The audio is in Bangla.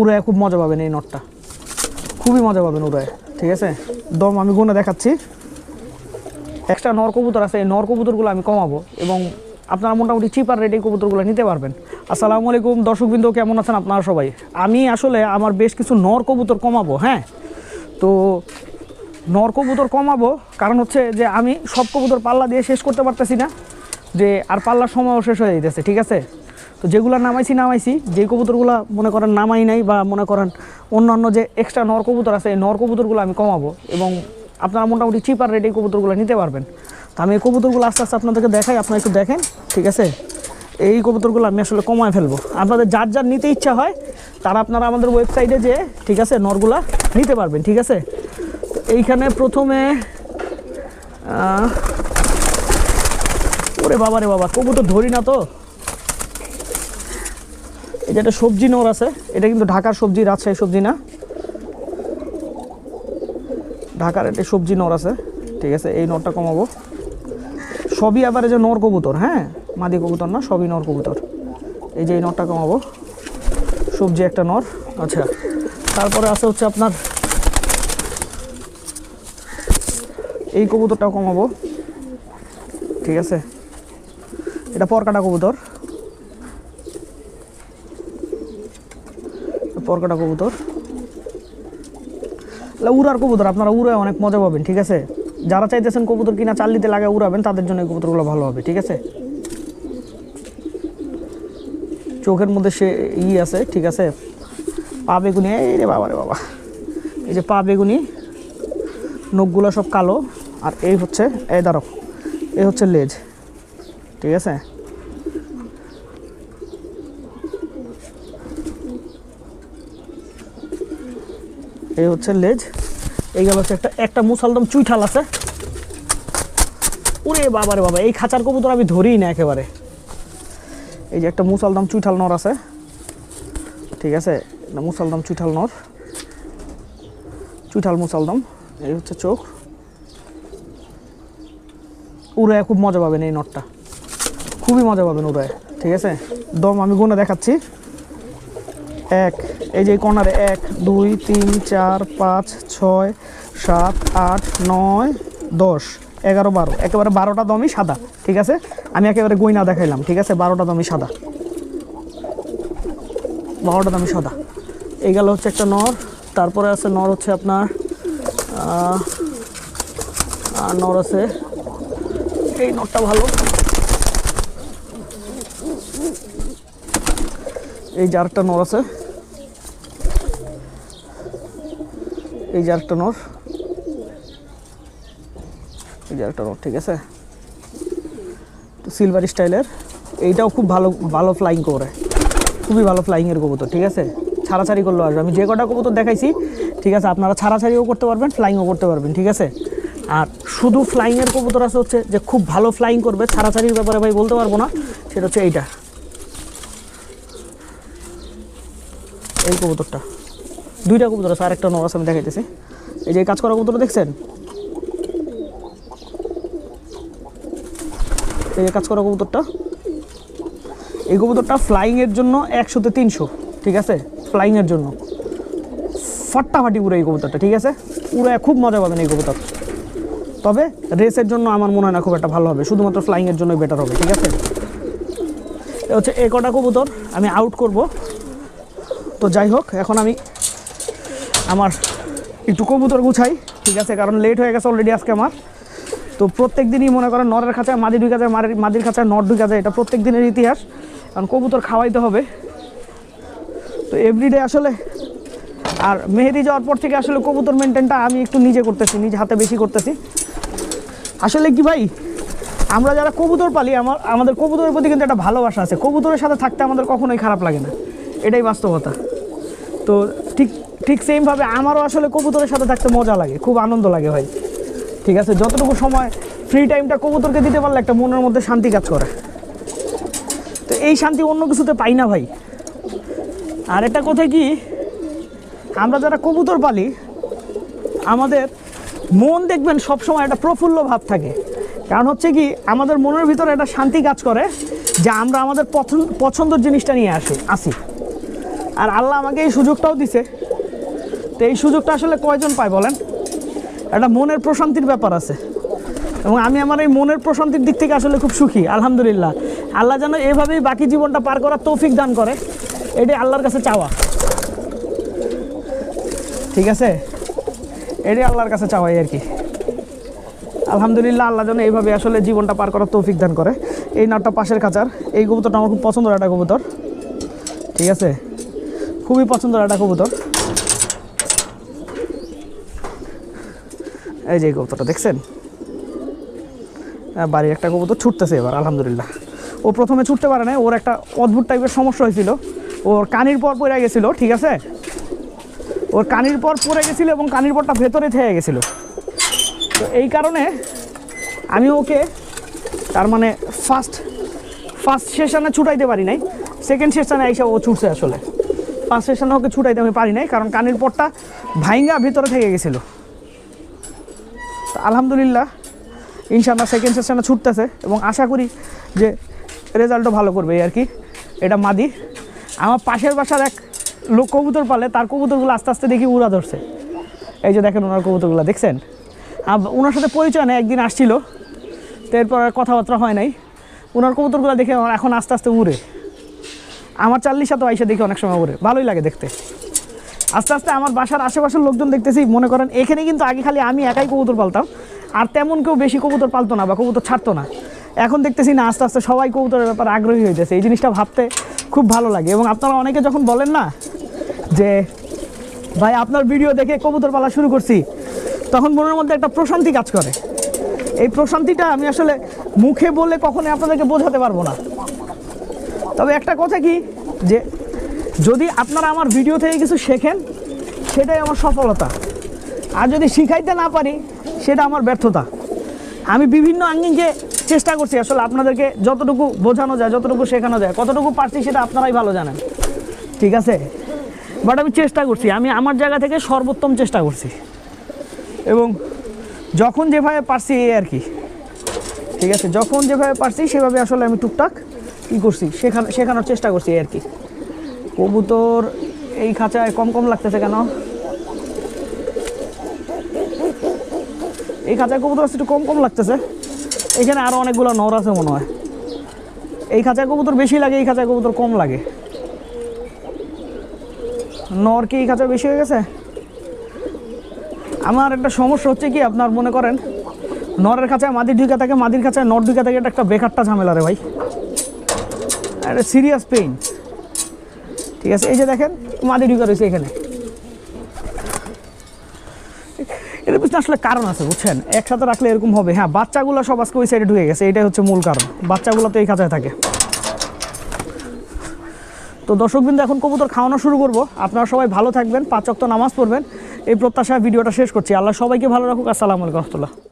উড়ায় খুব মজা পাবেন এই নটটা। খুবই মজা পাবেন উড়ায়, ঠিক আছে? দম আমি গুনে দেখাচ্ছি। এক্সট্রা নর কবুতর আছে, এই নর কবুতরগুলো আমি কমাবো এবং আপনারা মোটামুটি চিপার রেটে কবুতরগুলো নিতে পারবেন। আসসালামু আলাইকুম, দর্শকবৃন্দ, কেমন আছেন আপনারা সবাই? আমি আসলে আমার বেশ কিছু নর কবুতর কমাবো হ্যাঁ? তো নর কবুতর কমাবো, কারণ হচ্ছে যে আমি সব কবুতর পাল্লা দিয়ে শেষ করতে পারতেছি না, যে আর পাল্লার সময়ও শেষ হয়ে যেতেছে ঠিক আছে? তো যেগুলো নামাইছি নামাইছি, যে কবুতরগুলো মনে করেন নামাই নাই বা মনে করেন অন্যান্য যে এক্সট্রা নর কবুতর আছে, এই নর কবুতরগুলো আমি কমাবো এবং আপনারা মোটামুটি চিপার রেটে এই কবুতরগুলো নিতে পারবেন। তো আমি এই কবুতরগুলো আস্তে আস্তে আপনাদেরকে দেখাই, আপনারা একটু দেখেন, ঠিক আছে? এই কবুতরগুলো আমি আসলে কমায় ফেলব। আপনাদের যার যার নিতে ইচ্ছা হয়, তারা আপনারা আমাদের ওয়েবসাইটে যে, ঠিক আছে, নরগুলা নিতে পারবেন, ঠিক আছে? এইখানে প্রথমে ওরে বাবা রে বাবা, কবুতর ধরি না তো। এই যে একটা সবজি নর আছে, এটা কিন্তু ঢাকার সবজি, রাজশাহী সবজি না। ঢাকার একটা সবজি নর আছে, ঠিক আছে, এই নরটা কমাবো। সবই আবার যে নর কবুতর হ্যাঁ? মাদি কবুতর না, সবই নর কবুতর। এই যে এই নরটা কমাবো। সবজি একটা নর আচ্ছা। তারপরে আছে হচ্ছে আপনার, এই কবুতরটাও কমাবো। ঠিক আছে। এটা পরকাটা কবুতর। পরকাটা কবুতর। উড়ার কবুতর, আপনারা উড়ায় অনেক মজা পাবেন, ঠিক আছে? যারা চাইতেছেন কবুতর কিনা চাল্লিতে লাগে উড়াবেন, তাদের জন্য এই কবুতরগুলো ভালো হবে, ঠিক আছে? চোখের মধ্যে সে ই আছে, ঠিক আছে? পা বেগুনি, এই রে বাবা রে বাবা। এই যে পা বেগুনি, নখগুলো সব কালো, আর এই হচ্ছে, এই দাঁড়ো এই হচ্ছে লেজ, ঠিক আছে? এই হচ্ছে লেজ। এই গেল হচ্ছে একটা একটা মুসালদম চুইঠাল আছে। ওরে বাবা রে বাবা, এই খাঁচার কবুতর আমি ধরি না একেবারে। এই যে একটা মুসালদম চুইঠাল নর আছে। ঠিক আছে মুসালদম চুইঠাল নর। চুইঠাল মুসালদম এই হচ্ছে চোখ। উড়ায় খুব মজা পাবেন এই নটটা খুবই মজা পাবেন উড়ায়। ঠিক আছে, দম আমি গুনে দেখাচ্ছি। এক এই যে কর্নারে এক, দুই, তিন, চার, পাঁচ, ছয়, সাত, আট, নয়, দশ, এগারো, বারো। একেবারে বারোটা দমই সাদা, ঠিক আছে? আমি একেবারে গয়না দেখাইলাম, ঠিক আছে? বারোটা দমই সাদা। বারোটা দামি সাদা। এই গেল হচ্ছে একটা নর, তারপরে আছে নর হচ্ছে আপনার আর নর আছে, এই নরটা ভালো। এই আরেকটা নর আছে। এই যে আরেকটা নর এই যে আরেকটা নর ঠিক আছে? সিলভার স্টাইলের এইটাও খুব ভালো ভালো ফ্লাইং করে। খুবই ভালো ফ্লাইংয়ের কবুতর, ঠিক আছে? ছাড়াছাড়ি করলেও আসবে। আমি যে কটা কবুতর দেখাইছি, ঠিক আছে? আপনারা ছাড়াছাড়িও করতে পারবেন ফ্লাইংও করতে পারবেন, ঠিক আছে? আর শুধু ফ্লাইংয়ের কবুতর আছে হচ্ছে যে, খুব ভালো ফ্লাইং করবে, ছাড়াছাড়ির ব্যাপারে ভাই বলতে পারব না। সেটা হচ্ছে এইটা। এই কবুতরটা। দুইটা কবুতর আছে, আরেকটা নর আছে, আমি দেখাইতেছি। এই যে কাজ করা কবুতর দেখছেন? এই যে কাজ করা কবুতরটা। এই কবুতরটা ফ্লাইংয়ের জন্য একশোতে তিনশো, ঠিক আছে? ফ্লাইংয়ের জন্য। ফাটাফাটি উড়ে এই কবুতরটা, ঠিক আছে? উড়ে খুব মজা পাবেন এই কবুতর। তবে রেসের জন্য আমার মনে হয় না খুব একটা ভালো হবে, শুধুমাত্র ফ্লাইংয়ের জন্যই বেটার হবে, ঠিক আছে? হচ্ছে এ কটা কবুতর আমি আউট করব। তো যাই হোক, এখন আমি আমার একটু কবুতর গুছাই, ঠিক আছে, কারণ লেট হয়ে গেছে অলরেডি আজকে আমার। তো প্রত্যেক দিনই মনে করেন নরের খাঁচায় মাদি ঢুকা যায়, মারের, মাদির খাঁচায় নর ঢুকা যায়, এটা প্রত্যেক দিনের ইতিহাস। কারণ কবুতর খাওয়াইতে হবে। তো এভরিডে আসলে আর মেহেদি যাওয়ার পর থেকে আসলে কবুতর মেনটেনটা আমি একটু নিজে করতেছি, নিজে হাতে বেশি করতেছি। আসলে কি ভাই, আমরা যারা কবুতর পালি, আমার, আমাদের কবুতরের প্রতি কিন্তু একটা ভালোবাসা আছে। কবুতরের সাথে থাকতে আমাদের কখনোই খারাপ লাগে না। এটাই বাস্তবতা। তো ঠিক ঠিক সেমভাবে আমারও আসলে কবুতরের সাথে থাকতে মজা লাগে, খুব আনন্দ লাগে ভাই। ঠিক আছে, যতটুকু সময় ফ্রি টাইমটা কবুতরকে দিতে পারলে একটা মনের মধ্যে শান্তি কাজ করে। তো এই শান্তি অন্য কিছুতে পাই না ভাই। আর একটা কথা কি, আমরা যারা কবুতর পালি, আমাদের মন দেখবেন সবসময় একটা প্রফুল্ল ভাব থাকে। কারণ হচ্ছে কি, আমাদের মনের ভিতরে একটা শান্তি কাজ করে যে আমরা আমাদের পছন্দ পছন্দের জিনিসটা নিয়ে আসি আসি। আর আল্লাহ আমাকে এই সুযোগটাও দিছে তো এই সুযোগটা আসলে কয়জন পায় বলেন? একটা মনের প্রশান্তির ব্যাপার আছে। এবং আমি আমার এই মনের প্রশান্তির দিক থেকে আসলে খুব সুখী, আলহামদুলিল্লাহ। আল্লাহ যেন এভাবেই বাকি জীবনটা পার করার তৌফিক দান করে, এটাই আল্লাহর কাছে চাওয়া। ঠিক আছে? এটাই আল্লাহর কাছে চাওয়াই আর কি। আলহামদুলিল্লাহ আল্লাহ যেন এইভাবে আসলে জীবনটা পার করার তৌফিক দান করে। এই নাটটা পাশের কাচার এই কবুতরটা আমার খুব পছন্দের একটা কবুতর। ঠিক আছে? খুবই পছন্দের একটা কবুতর। এই যে কবুতরটা দেখছেন? বাড়ির একটা কবুতর ছুটতেছে এবার, আলহামদুলিল্লাহ। ও প্রথমে ছুটতে পারে না ওর একটা অদ্ভুত টাইপের সমস্যা হয়েছিল। ওর কানির পর পড়ে গেছিল, ঠিক আছে? ওর কানির পর পড়ে গেছিল এবং কানির পরটা ভেতরে থেকে গেছিল। তো এই কারণে আমি ওকে তার মানে ফার্স্ট ফার্স্ট সেশনে ছুটাইতে পারি নাই সেকেন্ড সেশনে এসে ও ছুটছে আসলে। ফার্স্ট সেশনে ওকে ছুটাইতে আমি পারি নাই, কারণ কানের পরটা ভাইঙ্গা ভিতরে থেকে গেছিল। আলহামদুলিল্লাহ ইনশাল্লাহ সেকেন্ড সেশনে ছুটতেছে এবং আশা করি যে রেজাল্টও ভালো করবে আর কি। এটা মাদি। আমার পাশের বাসার এক লোক কবুতর পালে, তার কবুতরগুলো আস্তে আস্তে দেখি উড়া ধরছে। এই যে দেখেন ওনার কবুতরগুলো, দেখছেন? ওনার সাথে পরিচয় নেই, একদিন আসছিল। তো এরপর আর কথাবার্তা হয় নাই। ওনার কবুতরগুলো দেখে আমার এখন আস্তে আস্তে উড়ে। আমার চাল্লিশ তো আইসা দেখি অনেক সময় উড়ে। ভালোই লাগে দেখতে। আস্তে আস্তে আমার বাসার আশেপাশের লোকজন দেখতেছি, মনে করেন এখানে কিন্তু আগে খালি আমি একাই কবুতর পালতাম, আর তেমন কেউ বেশি কবুতর পালতো না বা কবুতর ছাড়তো না। এখন দেখতেছি না, আস্তে আস্তে সবাই কবুতরের ব্যাপারে আগ্রহী হইতেছে, এই জিনিসটা ভাবতে খুব ভালো লাগে। এবং আপনারা অনেকে যখন বলেন না যে, ভাই, আপনার ভিডিও দেখে কবুতর পালা শুরু করছি, তখন মনের মধ্যে একটা প্রশান্তি কাজ করে। এই প্রশান্তিটা আমি আসলে মুখে বলে কখনোই আপনাদেরকে বোঝাতে পারব না। তবে একটা কথা কি, যে যদি আপনারা আমার ভিডিও থেকে কিছু শেখেন, সেটাই আমার সফলতা। আর যদি শিখাইতে না পারি, সেটা আমার ব্যর্থতা। আমি বিভিন্ন আঙ্গিকে চেষ্টা করছি, আসলে আপনাদেরকে যতটুকু বোঝানো যায়, যতটুকু শেখানো যায়, কতটুকু পারছি সেটা আপনারাই ভালো জানেন। ঠিক আছে? বাট আমি চেষ্টা করছি, আমি আমার জায়গা থেকে সর্বোত্তম চেষ্টা করছি। এবং যখন যেভাবে পারছি এই আর কি। ঠিক আছে? যখন যেভাবে পারছি, সেভাবে আসলে আমি টুকটাক কী করছি, শেখানো, শেখানোর চেষ্টা করছি এই আর কি। কবুতর এই খাঁচায় কম কম লাগতেছে কেন? এই খাঁচায় কবুতর আছে একটু কম কম লাগতেছে। এখানে আরও অনেকগুলো নর আছে মনে হয়। এই খাঁচায় কবুতর বেশি লাগে, এই খাঁচায় কবুতর কম লাগে। নর কি এই খাঁচায় বেশি হয়ে গেছে? আমার একটা সমস্যা হচ্ছে কি, আপনার মনে করেন, নরের খাঁচায় মাদির ঢুকা থাকে, মাদির খাঁচায় নর ঢুকা থাকে, এটা একটা বেকারটা ঝামেলা রে ভাই। একটা সিরিয়াস পেইন ঠিক আছে, এই যে দেখেন, মাদি ঢুকা রয়েছে এখানে। এর পিছনে আসলে কারণ আছে, বুঝছেন? একসাথে রাখলে এরকম হবে। হ্যাঁ বাচ্চাগুলো সব আজকে ওই সাইডে ঢুকে গেছে, এটাই হচ্ছে মূল কারণ। বাচ্চাগুলো তো এই খাঁচায় থাকে। তো দর্শকবৃন্দ, এখন কবুতর খাওয়ানো শুরু করব। আপনারা সবাই ভালো থাকবেন, পাঁচ অক্ত নামাজ পড়বেন। এই প্রত্যাশায় ভিডিওটা শেষ করছি। আল্লাহ সবাইকে ভালো রাখুক। আসসালামু আলাইকুম রহমতুল্লাহ।